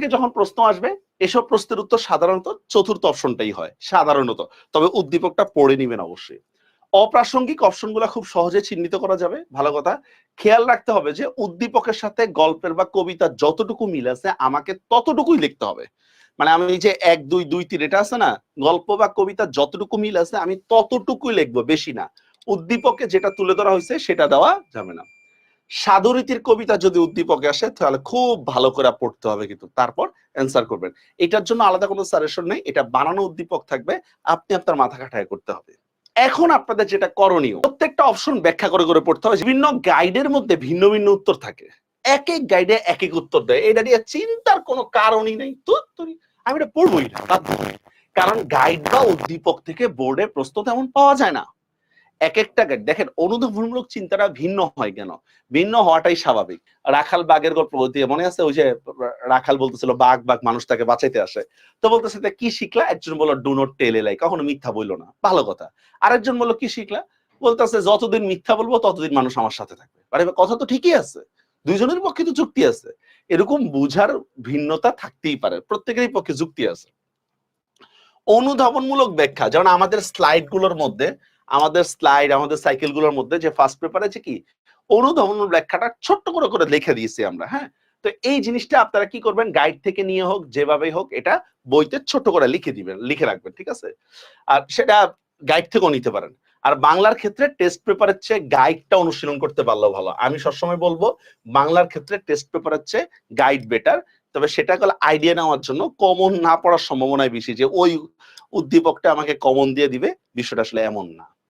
থেকে যখন প্রশ্ন আসবে, এসব প্রশ্নের উত্তর সাধারণত চতুর্থ অপশনটাই হয়, সাধারণত। তবে উদ্দীপকটা পড়ে নিবেন অবশ্যই। অপ্রাসঙ্গিক অপশনগুলো খুব সহজে চিহ্নিত করা যাবে, ভালো কথা। খেয়াল রাখতে হবে যে, উদ্দীপকের সাথে গল্পের বা কবিতা যতটুকু মিল আছে, আমাকে ততটুকুই লিখতে হবে। মানে আমি যে এক, দুই দুই, তিন, এটা আছে না? গল্প বা কবিতা যতটুকু মিল আছে, আমি ততটুকুই লিখব, বেশি না। উদ্দীপকে যেটা তুলে ধরা হয়েছে, সেটা দেওয়া যাবে না। সাধুরীতির কবিতা যদি উদ্দীপকে আসে, তাহলে খুব ভালো করে পড়তে হবে কিন্তু। তারপর অ্যান্সার করবেন। এটার জন্য আলাদা কোনো সাজেশন নেই। এটা বানানো উদ্দীপক থাকবে। আপনি আপনার মাথা খাটায় করতে হবে। এখন আপনাদের যেটা করণীয়, প্রত্যেকটা অপশন ব্যাখ্যা করে করে পড়তে হবে। বিভিন্ন গাইডের মধ্যে ভিন্ন ভিন্ন উত্তর থাকে। এক এক গাইডে এক এক উত্তর দেয়। এটা নিয়ে চিন্তার কোনো কারণই নেই। তো আমি এটা পড়বোই না কারণ গাইড বা উদ্দীপক থেকে বোর্ডে প্রশ্ন তেমন পাওয়া যায় না। এক একটা গাইড দেখেন, অনুধাবনমূলক চিন্তাটা ভিন্ন হয় কেন? ভিন্ন হওয়াটাই স্বাভাবিক। রাখাল বাঘের গল্প বলতে মনে আছে? ওই যে রাখাল বলতেছিল, বাঘ বাঘ মানুষ তাকে বাঁচাইতে আসে। তো বলতেছে কি শিখলা? একজন বলল ডু নট টেল এলাই কখনো মিথ্যা বলল না। ভালো কথা। আরেকজন বলল, কি শিখলা? বলতেছে, যতদিন মিথ্যা বলব, ততদিন মানুষ আমার সাথে থাকবে। আরে কথা তো ঠিকই আছে। দুইজনের পক্ষে তো যুক্তি আছে। এরকম বুঝার ভিন্নতা থাকতেই পারে। প্রত্যেকেরই পক্ষে যুক্তি আছে। অনুধাবনমূলক ব্যাখ্যা, যেমন আমাদের স্লাইডগুলোর মধ্যে আমাদের স্লাইড আমাদের সাইকেলগুলোর মধ্যে যে ফার্স্ট পেপার আছে কি অনুধাবনমূলক ব্যাখ্যাটা ছোট্ট করে করে লিখে দিয়েছি আমরা হ্যাঁ? তো এই জিনিসটা আপনারা কি করবেন গাইড থেকে নিয়ে হোক, যেভাবেই হোক, এটা বইতে ছোট করে লিখে দিবেন, লিখে রাখবেন, ঠিক আছে? আর সেটা গাইড থেকেও নিতে পারেন। আর বাংলার ক্ষেত্রে টেস্ট পেপারের চেয়ে গাইডটা অনুশীলন করতে পারলেও ভালো। আমি সবসময় বলব, বাংলার ক্ষেত্রে টেস্ট পেপারের চেয়ে গাইড বেটার তবে সেটা হলো আইডিয়া নেওয়ার জন্য কমন না পড়ার সম্ভাবনায় বেশি, যে ওই উদ্দীপকটা আমাকে কমন দিয়ে দিবে, বিষয়টা আসলে এমন না।